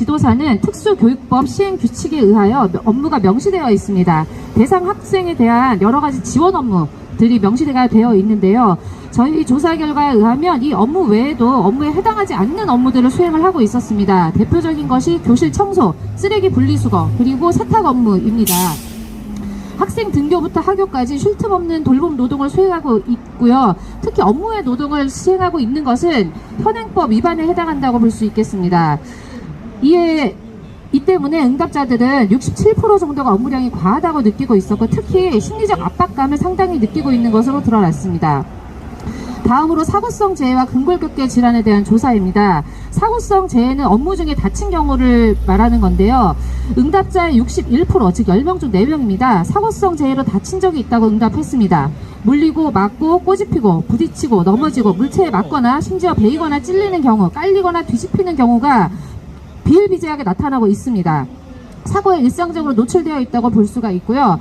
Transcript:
지도사는 특수교육법 시행 규칙에 의하여 업무가 명시되어 있습니다. 대상 학생에 대한 여러 가지 지원 업무들이 명시되어 되어 있는데요. 저희 조사 결과에 의하면 이 업무 외에도 업무에 해당하지 않는 업무들을 수행을 하고 있었습니다. 대표적인 것이 교실 청소, 쓰레기 분리수거, 그리고 세탁 업무입니다. 학생 등교부터 하교까지 쉴 틈 없는 돌봄 노동을 수행하고 있고요. 특히 업무의 노동을 수행하고 있는 것은 현행법 위반에 해당한다고 볼 수 있겠습니다. 이에 이 때문에 응답자들은 67% 정도가 업무량이 과하다고 느끼고 있었고 특히 심리적 압박감을 상당히 느끼고 있는 것으로 드러났습니다. 다음으로 사고성 재해와 근골격계 질환에 대한 조사입니다. 사고성 재해는 업무 중에 다친 경우를 말하는 건데요. 응답자의 61%, 즉 10명 중 4명입니다. 사고성 재해로 다친 적이 있다고 응답했습니다. 물리고 맞고 꼬집히고 부딪히고 넘어지고 물체에 맞거나 심지어 베이거나 찔리는 경우, 깔리거나 뒤집히는 경우가 비일비재하게 나타나고 있습니다. 사고에 일상적으로 노출되어 있다고 볼 수가 있고요.